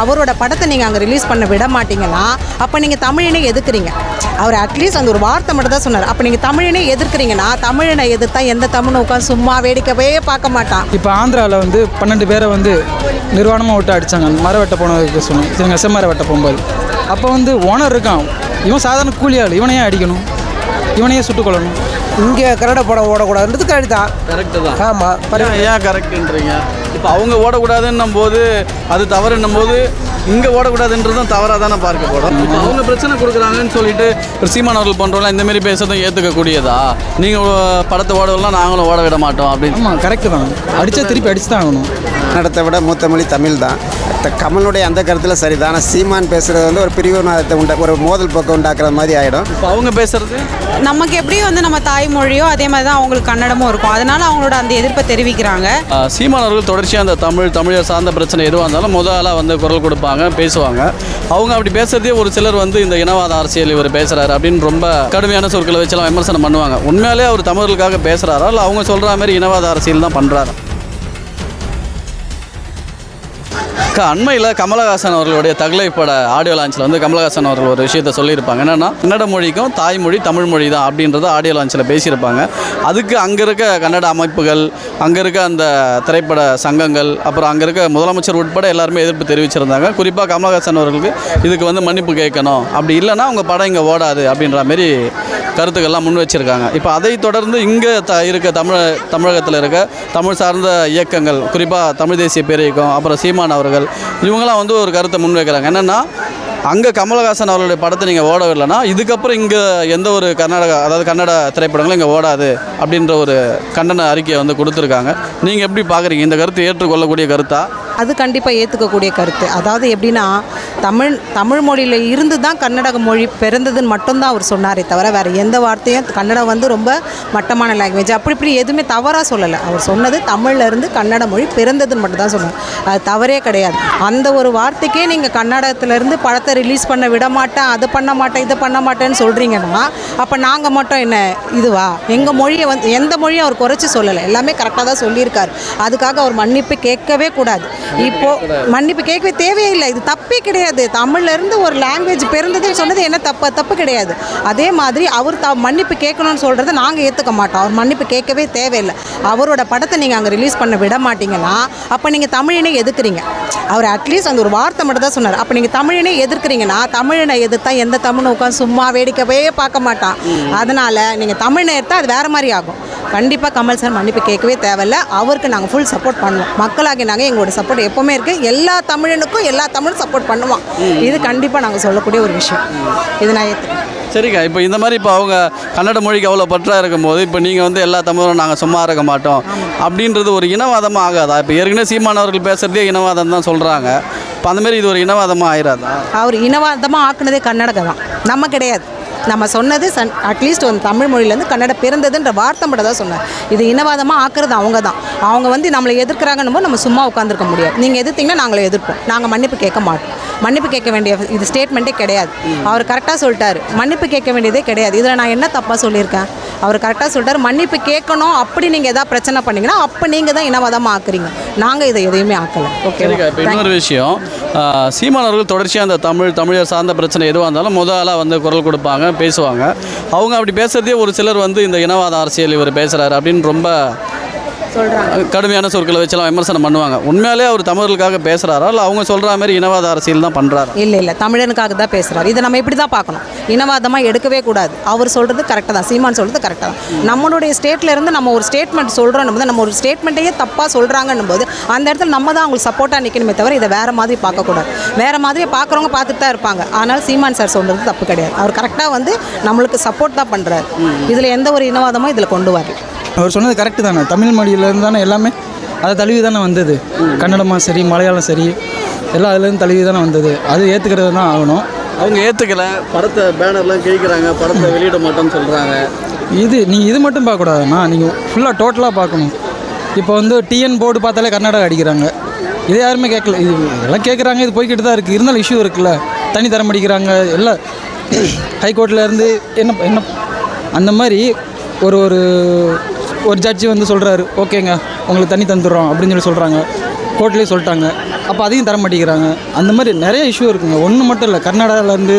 அவரோட படத்தை நீங்கள் அங்கே ரிலீஸ் பண்ண விட மாட்டீங்கன்னா அப்போ நீங்கள் தமிழனே எதுக்குறீங்க? அவர் அட்லீஸ்ட் அந்த ஒரு வார்த்தை மட்டும் தான் சொன்னார். அப்போ நீங்கள் தமிழனே எதிர்க்கிறீங்கன்னா தமிழனை எதிர்த்தா எந்த தமிழ் உட்காந்து சும்மா வேடிக்கவே பார்க்க மாட்டான். இப்போ ஆந்திராவில் வந்து பன்னெண்டு பேரை வந்து நிர்வாணமாக விட்டு அடித்தாங்க மர வெட்ட போனதுக்கு சொன்னேன். இவங்க செம்மர வெட்ட போகும்போது. அப்போ வந்து ஓனர் இருக்கான். இவன் சாதாரண கூலி ஆள். இவனையே அடிக்கணும்? இவனையே சுட்டுக் கொல்லணும். இங்கே கன்னட படம் ஓடக்கூடாதுன்றது கரெக்ட் தான். கரெக்டு தான். ஆமாம் ஏன் ஏன் கரெக்டுன்றீங்க இப்போ அவங்க ஓடக்கூடாதுன்னும் போது அது தவறுன்னும் போது இங்கே ஓடக்கூடாதுன்றதும் தவறாக தானே பார்க்கப்படும் இப்போ அவங்க பிரச்சனை கொடுக்குறாங்கன்னு சொல்லிட்டு ஒரு சீமான் அவர்கள் போன்றவங்களாம் இந்தமாரி பேசுறதும் ஏற்றுக்கக்கூடியதா நீங்கள் படத்தை ஓடலாம் நாங்களும் ஓட விட மாட்டோம் அப்படின்னு. கரெக்டு தான். அடித்தா திருப்பி அடிச்சு தான் ஆகணும். கன்னடத்தை விட மூத்த மொழி தமிழ் தான் கமலுடைய அந்த கருத்தில் சரிதான். ஆனால் சீமான் பேசுகிறது வந்து ஒரு பிரிவுவாதத்தை உண்டா ஒரு மோதல் போக்கு உண்டாக்குற மாதிரி ஆகிடும் இப்போ அவங்க பேசுறது? நமக்கு எப்படி வந்து நம்ம தாய்மொழியோ அதே மாதிரி தான் அவங்களுக்கு கன்னடமும் இருக்கும். அதனால அவங்களோட அந்த எதிர்ப்பை தெரிவிக்கிறாங்க. சீமான் அவர்கள் தொடர்ச்சியாக அந்த தமிழ் தமிழர் சார்ந்த பிரச்சனை எதுவாக இருந்தாலும் முத ஆளாக வந்து குரல் கொடுப்பாங்க பேசுவாங்க. அவங்க அப்படி பேசுறதே ஒரு சிலர் வந்து இந்த இனவாத அரசியல் இவர் பேசுறாரு அப்படின்னு ரொம்ப கடுமையான சொற்களை வச்செல்லாம் விமர்சனம் பண்ணுவாங்க. உண்மையாலே அவர் தமிழர்களுக்காக பேசுறாரா? இல்லை அவங்க சொல்ற மாதிரி இனவாத அரசியல் தான் பண்றாரா? அண்மையில் கமலஹாசன் அவர்களுடைய தகலை பட ஆடியோ லான்ச்சில் வந்து கமலஹாசன் அவர்கள் ஒரு விஷயத்த சொல்லியிருப்பாங்க. என்னென்னா கன்னட மொழிக்கும் தாய்மொழி தமிழ் மொழி தான் அப்படின்றத ஆடியோ லான்ச்சில் பேசியிருப்பாங்க. அதுக்கு அங்கே இருக்க கன்னட அமைப்புகள் அங்கே இருக்க அந்த திரைப்பட சங்கங்கள் அப்புறம் அங்கே இருக்க முதலமைச்சர் உட்பட எல்லாருமே எதிர்ப்பு தெரிவிச்சிருந்தாங்க. குறிப்பாக கமலஹாசன் அவர்களுக்கு இதுக்கு வந்து மன்னிப்பு கேட்கணும். அப்படி இல்லைன்னா உங்கள் படம் இங்கே ஓடாது அப்படின்ற மாதிரி கருத்துக்கள்லாம் முன் வச்சுருக்காங்க. இப்போ அதை தொடர்ந்து இங்கே த இருக்க தமிழ தமிழகத்தில் இருக்க தமிழ் சார்ந்த இயக்கங்கள் குறிப்பாக தமிழ் தேசிய பேரியக்கம் அப்புறம் சீமான் அவர்கள் இவங்களாம் வந்து ஒரு கருத்தை முன்வைக்கிறாங்க. என்னென்னா அங்கே கமலஹாசன் அவர்களுடைய படத்தை நீங்கள் ஓடவில்லைன்னா இதுக்கப்புறம் இங்கே எந்த ஒரு கர்நாடகா அதாவது கன்னட திரைப்படங்களும் இங்கே ஓடாது அப்படின்ற ஒரு கண்டன அறிக்கையை வந்து கொடுத்துருக்காங்க. நீங்கள் எப்படி பார்க்குறீங்க இந்த கருத்து ஏற்றுக்கொள்ளக்கூடிய கருத்தா? அது கண்டிப்பாக ஏற்றுக்கக்கூடிய கருத்து. அதாவது எப்படின்னா தமிழ் தமிழ் மொழியில் இருந்து தான் கன்னட மொழி பிறந்ததுன்னு மட்டும்தான் அவர் சொன்னாரே தவிர வேறு எந்த வார்த்தையும் கன்னடம் வந்து ரொம்ப மட்டமான லாங்குவேஜ் அப்படி இப்படி எதுவுமே தவறாக சொல்லலை. அவர் சொன்னது தமிழ்லேருந்து கன்னட மொழி பிறந்ததுன்னு மட்டும் தான் சொன்னார் அது தவறே கிடையாது. அந்த ஒரு வார்த்தைக்கே நீங்கள் கன்னடத்துலேருந்து படத்தை ரிலீஸ் பண்ண விட மாட்டேன் அது பண்ண மாட்டேன் இதை பண்ண மாட்டேன்னு சொல்கிறீங்கன்னா அப்போ நாங்கள் மட்டும் என்ன இதுவா? எங்கள் மொழியை வந்து எந்த மொழியும் அவர் குறைச்சி சொல்லலை. எல்லாமே கரெக்டாக தான் சொல்லியிருக்காரு. அதுக்காக அவர் மன்னிப்பு கேட்கவே கூடாது. இப்போ மன்னிப்பு கேட்கவே தேவையே இல்லை இது தப்பே கிடையாது. தமிழ்ல இருந்து ஒரு லாங்குவேஜ் பிறந்ததுன்னு சொன்னது என்ன தப்பு? தப்பு கிடையாது. அதே மாதிரி அவர் த மன்னிப்பு கேட்கணும்னு சொல்கிறத நாங்கள் ஏற்றுக்க மாட்டோம். அவர் மன்னிப்பு கேட்கவே தேவையில்லை. அவரோட படத்தை நீங்கள் அங்கே ரிலீஸ் பண்ண விட மாட்டீங்கன்னா அப்போ நீங்கள் தமிழனே எதுக்குறீங்க அவர் அட்லீஸ்ட் அந்த ஒரு வார்த்தை மட்டும் தான் சொன்னார். அப்போ நீங்கள் தமிழனே எதிர்க்கிறீங்கன்னா தமிழனை எதிர்த்தா எந்த தமிழ் உட்காந்து சும்மா வேடிக்கவே பார்க்க மாட்டான். அதனால் நீங்கள் தமிழனை எடுத்தால் அது வேறு மாதிரி ஆகும். கண்டிப்பாக கமல் சார் மன்னிப்பு கேட்கவே தேவையில்ல. அவருக்கு நாங்கள் ஃபுல் சப்போர்ட் பண்ணுவோம். மக்களாகி நாங்கள் எங்களோட சப்போர்ட் எப்போவுமே இருக்குது எல்லா தமிழனுக்கும் எல்லா தமிழும் சப்போர்ட் பண்ணுவோம் இது கண்டிப்பாக நாங்கள் சொல்லக்கூடிய ஒரு விஷயம். இது நான் ஏற்றுக்கிறேன் சரிக்கா இப்போ இந்த மாதிரி இப்போ அவங்க கன்னட மொழிக்கு அவ்வளோ பற்றா இருக்கும்போது இப்போ நீங்கள் வந்து எல்லா தமிழரும் நாங்கள் சும்மா இருக்க மாட்டோம் அப்படின்றது ஒரு இனவாதமாக ஆகாதா? இப்போ ஏற்கனவே சீமானவர்கள் பேசுகிறதே இனவாதம் தான் சொல்கிறாங்க இப்போ அந்த மாதிரி இது ஒரு இனவாதமாக ஆயிராதா? அவர் இனவாதமாக ஆக்குனதே கன்னடக தான் நம்ம கிடையாது. நம்ம சொன்னது சன் அட்லீஸ்ட் ஒரு தமிழ் மொழியிலேருந்து கன்னட பிறந்ததுன்ற வார்த்தை மட்டும் தான் சொன்னேன். இது இனவாதமாக ஆக்குறது அவங்க தான். அவங்க வந்து நம்மளை எதிர்க்கிறாங்கன்னு போது நம்ம சும்மா உட்காந்துருக்க முடியாது. நீங்கள் எதிர்த்தீங்கன்னா நாங்களே எதிர்ப்போம். நாங்கள் மன்னிப்பு கேட்க மாட்டோம். மன்னிப்பு கேட்க வேண்டிய இது ஸ்டேட்மெண்ட்டே கிடையாது. அவர் கரெக்டாக சொல்லிட்டாரு. மன்னிப்பு கேட்க வேண்டியதே கிடையாது. இதில் நான் என்ன தப்பாக சொல்லியிருக்கேன்? அவர் கரெக்டாக சொல்லிட்டாரு. மன்னிப்பு கேட்கணும். அப்படி நீங்கள் எதாவது பிரச்சனை பண்ணீங்கன்னா அப்போ நீங்கள் தான் இனவாதமாக ஆக்குறீங்க. நாங்கள் இதை எதையுமே ஆக்கலை. ஓகே. இன்னொரு விஷயம். ஆஹ், சீமான் அவர்கள் தொடர்ச்சியாக அந்த தமிழ் தமிழர் சார்ந்த பிரச்சனை எதுவாக இருந்தாலும் முத ஆளாக வந்து குரல் கொடுப்பாங்க பேசுவாங்க. அவங்க அப்படி பேசுறதே ஒரு சிலர் வந்து இந்த இனவாத அரசியல் இவர் பேசுகிறாரு அப்படின்னு ரொம்ப சொல்கிறாங்க கடுமையான சொற்களை வச்செல்லாம் விமர்சனம் பண்ணுவாங்க. உண்மையாலே அவர் தமிழர்களுக்காக பேசுகிறாரா இல்லை அவங்க சொல்கிற மாதிரி இனவாத அரசியல் தான் பண்ணுறாரா இல்லை இல்லை. தமிழனுக்காக தான் பேசுகிறார் இதை நம்ம இப்படி தான் பார்க்கணும். இனவாதமாக எடுக்கவே கூடாது. அவர் சொல்கிறது கரெக்டாக தான். சீமான் சொல்கிறது கரெக்டாக தான். நம்மளுடைய ஸ்டேட்ல இருந்து நம்ம ஒரு ஸ்டேட்மெண்ட் சொல்கிறோம் போது நம்ம ஒரு ஸ்டேட்மெண்ட்டையே தப்பாக சொல்கிறாங்கன்னும் போது அந்த இடத்துல நம்ம தான் அவங்களுக்கு சப்போர்ட்டாக நிற்கணுமே தவிர இதை வேறு மாதிரி பார்க்கக்கூடாது வேறு மாதிரி பார்க்குறவங்க பார்த்துட்டு தான் இருப்பாங்க. ஆனால் சீமான் சார் சொல்கிறது தப்பு கிடையாது. அவர் கரெக்டாக வந்து நம்மளுக்கு சப்போர்ட் தான் பண்ணுறாரு இதில் எந்த ஒரு இனவாதமும் இதில் கொண்டு வரல. அவர் சொன்னது கரெக்டு தானே. தமிழ் மொழியிலேருந்து தானே எல்லாமே அதை தழுவி தானே வந்தது. கன்னடமாக சரி மலையாளம் சரி எல்லாம் அதுலேருந்து தழுவி தானே வந்தது. அது ஏற்றுக்கிறது தான் ஆகணும். அவங்க ஏற்றுக்கல படத்தை பேனர்லாம் கிழிக்கிறாங்க. படத்தை வெளியிட மாட்டோம்னு சொல்கிறாங்க இது நீங்கள் இது மட்டும் பார்க்கக்கூடாதுண்ணா. நீங்கள் ஃபுல்லாக டோட்டலாக பார்க்கணும். இப்போ வந்து டிஎன் போர்டு பார்த்தாலே கர்நாடகா அடிக்கிறாங்க. இது யாருமே கேட்கல. இது எல்லாம் கேட்குறாங்க. இது போய்கிட்டு தான் இருக்குது இருந்தாலும் இஷ்யூ இருக்குல்ல. தனி தரம் அடிக்கிறாங்க. எல்லாம் ஹைகோர்ட்டில் இருந்து என்ன என்ன அந்த மாதிரி ஒரு ஒரு ஒரு ஜட்ஜி வந்து சொல்கிறாரு ஓகேங்க உங்களுக்கு தண்ணி தந்துடுறோம் அப்படின்னு சொல்லி சொல்கிறாங்க கோர்ட்லேயே சொல்லிட்டாங்க. அப்போ அதையும் தர மாட்டேங்கிறாங்க. அந்த மாதிரி நிறைய இஷ்யூ இருக்குங்க. ஒன்று மட்டும் இல்லை கர்நாடகாவிலேருந்து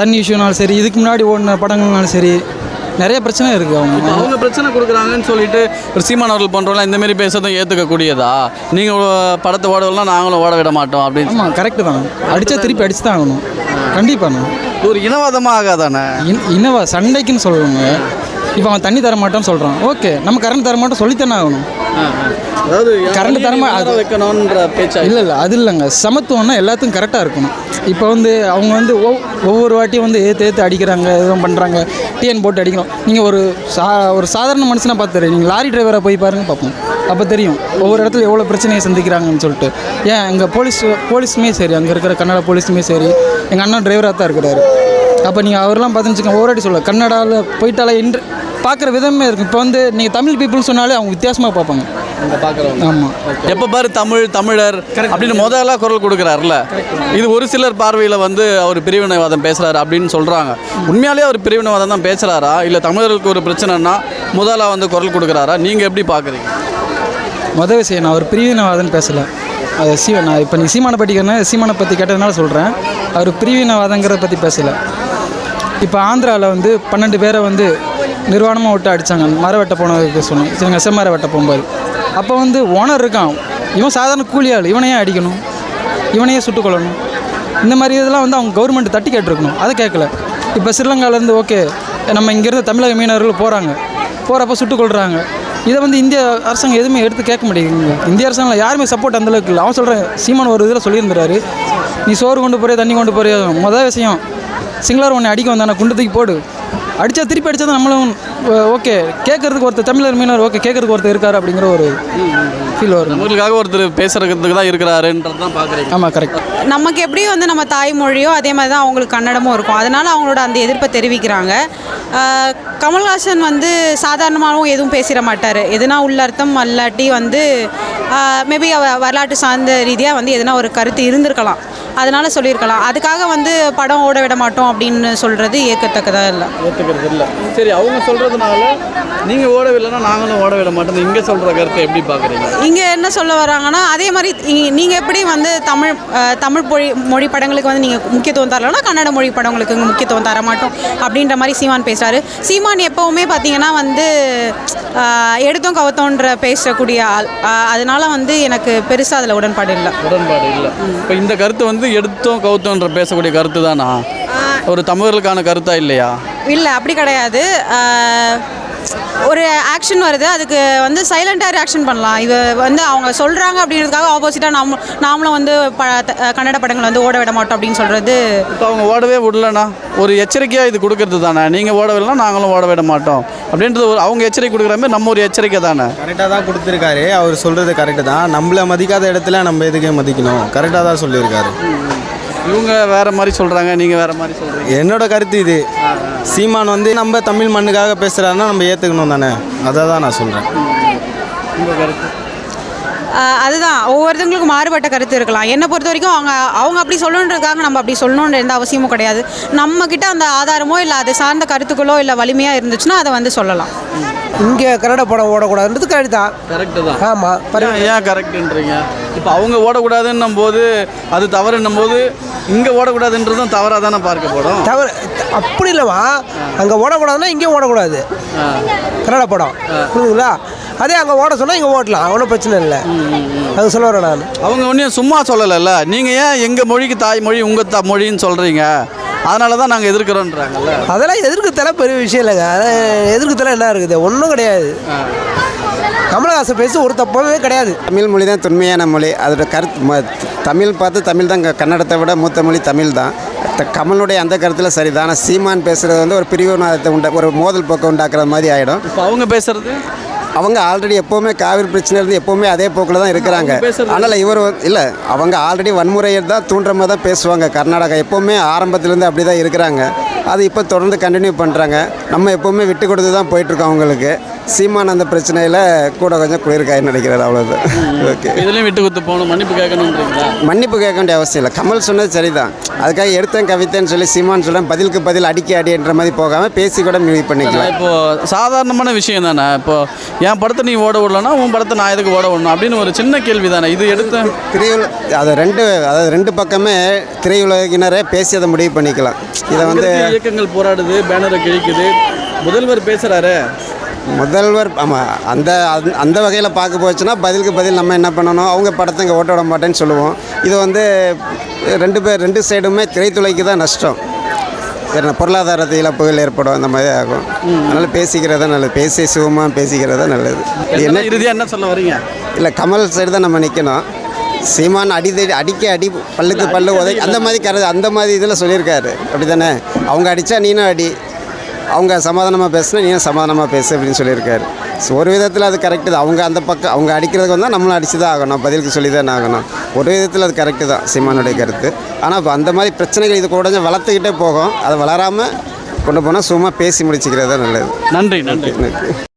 தண்ணி இஷ்யூனாலும் சரி இதுக்கு முன்னாடி ஓடின படங்கள்னாலும் சரி நிறைய பிரச்சனை இருக்குது அவங்க அவங்க பிரச்சனை கொடுக்குறாங்கன்னு சொல்லிட்டு ஒரு சீமான் அவர்கள் போன்றவங்களாம் இந்த மாதிரி பேசுறதும் ஏற்றுக்கக்கூடியதா நீங்கள் படத்தை ஓடலாம் நாங்களும் ஓட விட மாட்டோம் அப்படின்னு ஆமாம் கரெக்டு தான். அடித்தா திருப்பி அடிச்சு தான் ஆகணும் கண்டிப்பாண்ணா ஒரு இனவாதமாக ஆகாதானே இன் இன்னவா சண்டைக்குன்னு சொல்லுவாங்க. இப்போ அவன் தண்ணி தர மாட்டான்னு சொல்கிறான் ஓகே நம்ம கரண்ட் தர மாட்டோம் சொல்லித்தானே ஆகணும். அதாவது கரண்ட் தரமா அது வைக்கணுன்ற பேச்சா? இல்லை இல்லை அது இல்லைங்க. சமத்துவம்னா எல்லாத்துக்கும் கரெக்டாக இருக்கணும். இப்போ வந்து அவங்க வந்து ஒவ் ஒவ்வொரு வாட்டியும் வந்து ஏற்று ஏற்று அடிக்கிறாங்க எதுவும் பண்ணுறாங்க டிஎன் போட்டு அடிக்கணும். நீங்கள் ஒரு சா ஒரு சாதாரண மனுஷனாக பார்த்துரு நீங்கள் லாரி டிரைவரை போய் பாருங்க பார்ப்போம். அப்போ தெரியும். ஒவ்வொரு இடத்துல எவ்வளோ பிரச்சனையை சந்திக்கிறாங்கன்னு சொல்லிட்டு. ஏன் எங்கள் போலீஸ் போலீஸுமே சரி. அங்கே இருக்கிற கன்னடா போலீஸுமே சரி. எங்கள் அண்ணன் டிரைவராக தான் இருக்கிறாரு. அப்போ நீங்கள் அவரெல்லாம் பார்த்துச்சுங்க ஒவ்வொரு வாட்டி சொல்ல கன்னடாவில் போயிட்டாலே இன்று பார்க்குற விதமே இருக்கும் இப்போ வந்து நீங்கள் தமிழ் பீப்புள்னு சொன்னாலே அவங்க வித்தியாசமாக பார்ப்பாங்க. ஆமாம் எப்போ பாரு தமிழ் தமிழர் அப்படின்னு முதல்ல குரல் கொடுக்குறாருல இது ஒரு சிலர் பார்வையில் வந்து அவர் பிரிவினைவாதம் பேசுகிறாரு அப்படின்னு சொல்கிறாங்க உண்மையாலே அவர் பிரிவினைவாதம் தான் பேசுகிறாரா இல்லை தமிழர்களுக்கு ஒரு பிரச்சனைனா முதல்ல வந்து குரல் கொடுக்குறாரா? நீங்கள் எப்படி பார்க்குறீங்க? மொதல் விஷயம் நான் அவர் பிரிவினவாதம்னு பேசலை. அது சீ நான் இப்போ நீ சீமானை பற்றி சீமானை பற்றி கேட்டதுனால சொல்கிறேன் அவர் பிரிவினவாதங்கிறத பற்றி பேசலை. இப்போ ஆந்திராவில் வந்து பன்னெண்டு பேரை வந்து நிர்வாணமாக விட்டு அடித்தாங்க மரம் வெட்ட போனதுக்கு சொன்னேன். சரிங்க செம்மரம் வெட்ட போகும்போது. அப்போ வந்து ஓனர் இருக்கான். இவன் சாதாரண கூலி ஆள். இவனையே அடிக்கணும். இவனையே சுட்டுக்கொள்ளணும் இந்த மாதிரி இதெல்லாம் வந்து அவங்க கவர்மெண்ட் தட்டி கேட்டிருக்கணும். அதை கேட்கல. இப்போ ஸ்ரீலங்காலேருந்து ஓகே நம்ம இங்கேருந்து தமிழக மீனவர்கள் போகிறாங்க போகிறப்ப சுட்டுக்கொள்கிறாங்க இதை வந்து இந்திய அரசாங்கம் எதுவுமே எடுத்து கேட்க மாட்டேங்குது இந்திய அரசாங்கம் யாருமே சப்போர்ட் அந்தளவுக்கு இல்லை. அவன் சொல்கிறேன் சீமான் ஒரு இதில் சொல்லியிருந்துறாரு. நீ சோறு கொண்டு போறியா தண்ணி கொண்டு போறியா? மொதல் விஷயம் சிங்களர் உன்னை அடிக்க வந்தானே? குண்டு தூக்கி போடு. அடித்தா திருப்பி அடித்தா நம்மளும் ஓகே கேட்கறதுக்கு ஒருத்தர் தமிழர் மீனவர் ஓகே கேட்கறதுக்கு ஒருத்தர் இருக்காரு அப்படிங்கிற ஒரு ஃபீல் வரும். தமிழுக்காக ஒருத்தர் பேசுறதுக்கு தான் இருக்கிறாருன்றது தான் பார்க்குறீங்க ஆமாம் கரெக்ட் நமக்கு எப்படி வந்து நம்ம தாய்மொழியோ அதே மாதிரி தான் அவங்களுக்கு கன்னடமும் இருக்கும். அதனால அவங்களோட அந்த எதிர்ப்பை தெரிவிக்கிறாங்க. கமல்ஹாசன் வந்து சாதாரணமாகவும் எதுவும் பேசிட மாட்டார். எதுனா உள்ளர்த்தம் அல்லாட்டி வந்து மேபி வரலாற்று சார்ந்த ரீதியாக வந்து எதுனா ஒரு கருத்து இருந்திருக்கலாம். அதனால சொல்லியிருக்கலாம். அதுக்காக வந்து படம் ஓட விட மாட்டோம் அப்படின்னு சொல்கிறது ஏற்கத்தக்கதாக இல்லை. ஏற்றுக்கிறது இல்லை. சரி அவங்க சொல்கிறதுனால நீங்கள் ஓடவில்லைன்னா நாங்களும் ஓட விட மாட்டோம். இங்கே சொல்கிற கருத்தை எப்படி பார்க்குறீங்க இங்கே என்ன சொல்ல வராங்கன்னா அதே மாதிரி நீங்கள் எப்படி வந்து தமிழ் தமிழ் மொழி மொழி படங்களுக்கு வந்து நீங்கள் முக்கியத்துவம் தரலன்னா கன்னட மொழி படங்களுக்கு முக்கியத்துவம் தர மாட்டோம் அப்படின்ற மாதிரி சீமான் பேசுகிறாரு சீமான் எப்போவுமே பார்த்தீங்கன்னா வந்து எடுத்தோம் கவுத்தோன்ற பேசக்கூடிய ஆள். அதனால வந்து எனக்கு பெருசாக அதில் உடன்பாடு இல்லை. உடன்பாடு இல்லை. இப்போ இந்த கருத்து வந்து எடுத்தோம் கவுத்தோன்ற பேசக்கூடிய கருத்து தானா ஒரு தமிழர்களுக்கான கருத்தா இல்லையா? இல்லை அப்படி கிடையாது. ஒரு ஆக்ஷன் வருது. அதுக்கு வந்து சைலண்ட்டாக ரியாக்ஷன் பண்ணலாம். இது வந்து அவங்க சொல்கிறாங்க அப்படின்றதுக்காக ஆப்போசிட்டாக நாம நாமளும் வந்து ப த- கன்னட படங்களை வந்து ஓட விட மாட்டோம் அப்படின்னு சொல்கிறது இப்போ அவங்க ஓடவே விடலனா ஒரு எச்சரிக்கையாக இது கொடுக்கறது தானே. நீங்கள் ஓடவில்லைனா நாங்களும் ஓட விட மாட்டோம். அப்படின்றது ஒரு அவங்க எச்சரிக்கை கொடுக்குற மாதிரி நம்ம ஒரு எச்சரிக்கை தானே. கரெக்டாக தான் கொடுத்துருக்காரு. அவர் சொல்கிறது கரெக்டு தான். நம்மளை மதிக்காத இடத்துல நம்ம எதுக்கு மதிக்கணும்? கரெக்டாக தான் சொல்லியிருக்காரு. இவங்க வேற மாதிரி சொல்கிறாங்க நீங்கள் வேற மாதிரி சொல்கிறீங்க என்னோட கருத்து இது. சீமான் வந்து நம்ம தமிழ் மண்ணுக்காக பேசுகிறாருன்னா நம்ம ஏற்றுக்கணும் தானே? அதை தான் நான் சொல்கிறேன் உங்கள் கருத்து? அதுதான். ஒவ்வொருத்தவங்களுக்கும் மாறுபட்ட கருத்து இருக்கலாம். என்னை பொறுத்த வரைக்கும் அவங்க அவங்க அப்படி சொல்லணுன்றதுக்காக நம்ம அப்படி சொல்லணுன்ற எந்த அவசியமும் கிடையாது. நம்ம கிட்ட அந்த ஆதாரமோ இல்லை அது சார்ந்த கருத்துக்களோ இல்லை வலிமையாக இருந்துச்சுன்னா அதை வந்து சொல்லலாம். இங்கே கன்னட படம் ஓடக்கூடாதுன்றது கரெக்டு தான். கரெக்டு தான். ஆமாம் ஏன் ஏன் கரெக்டுன்றீங்க இப்போ அவங்க ஓடக்கூடாதுன்னும் போது அது தவறுன்னும் போது இங்கே ஓடக்கூடாதுன்றதும் தவறாக தானே பார்க்கப்படும் தவிர அப்படி இல்லைம்மா. அங்கே ஓடக்கூடாதுன்னா இங்கேயும் ஓடக்கூடாது. கன்னட படம். புரியுதுங்களா அதே அங்கே ஓட சொன்னால் இங்கே ஓட்டலாம். ஒன்றும் பிரச்சனை இல்லை. அது சொல்ல வரேன் நான். அவங்க ஒன்றும் சும்மா சொல்லலைல்ல. நீங்கள் ஏன் எங்கள் மொழிக்கு தாய்மொழி உங்கள் த மொழின்னு சொல்கிறீங்க அதனால தான் நாங்கள் எதிர்க்கிறோன்றாங்கல்ல. அதெல்லாம் எதிர்க்கத்தல பெரிய விஷயம் இல்லைங்க. அது எதிர்க்கத்தல என்ன இருக்குது? ஒன்றும் கிடையாது. கமலஹாசன் பேசி ஒரு தப்புமே கிடையாது. தமிழ் மொழி தான் தொன்மையான மொழி. அதோட கருத்து ம- தமிழ் பார்த்து தமிழ் தான் க- கன்னடத்தை விட மூத்த மொழி தமிழ் தான். கமலுடைய அந்த கருத்தில் சரிதான். ஆனால் சீமான் பேசுகிறது வந்து ஒரு பிரிவினத்தை உண்டா ஒரு மோதல் போக்கை உண்டாக்குற மாதிரி ஆகிடும் இப்போ அவங்க பேசுறது? அவங்க ஆல்ரெடி எப்போவுமே காவிரி பிரச்சனை இருந்து எப்போவுமே அதே போக்கில் தான் இருக்கிறாங்க. அதனால் இவர் இல்லை அவங்க ஆல்ரெடி வன்முறையை தான் தூண்டுற மாதிரி தான் பேசுவாங்க. கர்நாடகா எப்போவுமே ஆரம்பத்துலேருந்து அப்படி தான் இருக்கிறாங்க. அது இப்போ தொடர்ந்து கண்டினியூ பண்ணுறாங்க நம்ம எப்போவுமே விட்டு கொடுத்து தான் போயிட்டுருக்கோம் அவங்களுக்கு. சீமான் அந்த பிரச்சனையில் கூட கொஞ்சம் குளிர்காயின்னு நினைக்கிறார் அவ்வளோதான் ஓகே. இதுலேயும் விட்டு கொடுத்து போகணும் மன்னிப்பு கேட்கணுன்றீங்களா? மன்னிப்பு கேட்க வேண்டிய அவசியம் இல்லை. கமல் சொன்னது சரிதான். அதுக்காக எடுத்தேன் கவிதைன்னு சொல்லி சீமான் சொல்கிறேன் பதிலுக்கு பதில் அடிக்க அடின்ற மாதிரி போகாமல் பேசி கூட மீட் பண்ணிக்கலாம். இப்போது சாதாரணமான விஷயம் தானே? இப்போ என் படத்தை நீ ஓட விடலன்னா உன் படத்தை நான் எதுக்கு ஓட விடணும் அப்படின்னு ஒரு சின்ன கேள்வி தானே? இது எடுத்து திரையுல அது ரெண்டு அதாவது ரெண்டு பக்கமே திரையுலகினரே பேசி அதை முடிவு பண்ணிக்கலாம். இதை வந்து இயக்கங்கள் போராடுது பேனரை கிழிக்குது. முதல்வர் பேசுகிறாரு முதல்வர் ஆமாம் அந்த அந்த- அந்த வகையில் பார்க்க போச்சுன்னா பதிலுக்கு பதில் நம்ம என்ன பண்ணணும்? அவங்க படத்தை இங்கே ஓட்ட விட மாட்டேன்னு சொல்லுவோம். இது வந்து ரெண்டு பேர் ரெண்டு சைடுமே திரைத்துறைக்கு தான் நஷ்டம். என்ன, பொருளாதாரத்து இழப்புகள் ஏற்படும் அந்த மாதிரி ஆகும். அதனால் பேசிக்கிறதா நல்லது. பேசி சுகமாக பேசிக்கிறதா நல்லது. என்ன இறுதியாக என்ன சொல்ல வரீங்க? இல்லை கமல் சைடு தான் நம்ம நிற்கணும் சீமான் அடி தடி அடிக்க அடி பல்லுக்கு பல்லு உதை அந்த மாதிரி கரு அந்த மாதிரி இதில் சொல்லியிருக்காரு. அப்படி தானே அவங்க அடித்தா நீனும் அடி. அவங்க சமாதானமாக பேசுனா நீனும் சமாதானமாக பேசு அப்படின்னு சொல்லியிருக்காரு. ஸோ ஒரு விதத்தில் அது கரெக்டு தான். அவங்க அந்த பக்கம் அவங்க அடிக்கிறதுக்கு வந்தால் நம்மளும் அடிச்சு தான் ஆகணும் பதிலுக்கு சொல்லி தான் ஆகணும். ஒரு விதத்தில் அது கரெக்டு தான் சீமானுடைய கருத்து. ஆனால் இப்போ அந்த மாதிரி பிரச்சனைகள் இது கூட வளர்த்துக்கிட்டே போகும். அதை வளராமல் கொண்டு போனால் சும்மா பேசி முடிச்சுக்கிறது தான் நல்லது. நன்றி நன்றி. நன்றி.